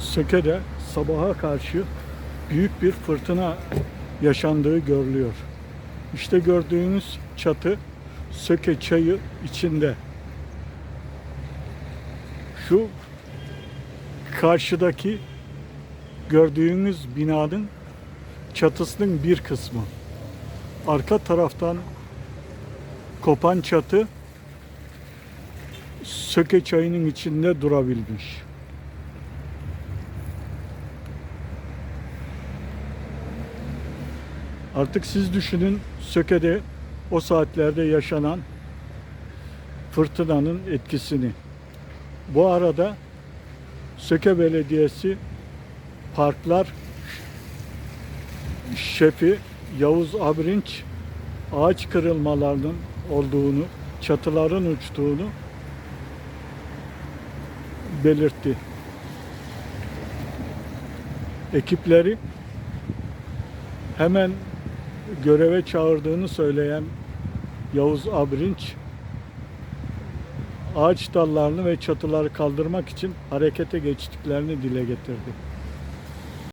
Söke'de sabaha karşı büyük bir fırtına yaşandığı görülüyor. İşte gördüğünüz çatı Söke çayı içinde. Şu karşıdaki gördüğünüz binanın çatısının bir kısmı. Arka taraftan kopan çatı Söke çayının içinde durabilmiş. Artık siz düşünün Söke'de o saatlerde yaşanan fırtınanın etkisini. Bu arada Söke Belediyesi Parklar Şefi Yavuz Abrinç ağaç kırılmalarının olduğunu, çatıların uçtuğunu belirtti. Ekipleri hemen göreve çağırdığını söyleyen Yavuz Abrinç ağaç dallarını ve çatıları kaldırmak için harekete geçtiklerini dile getirdi.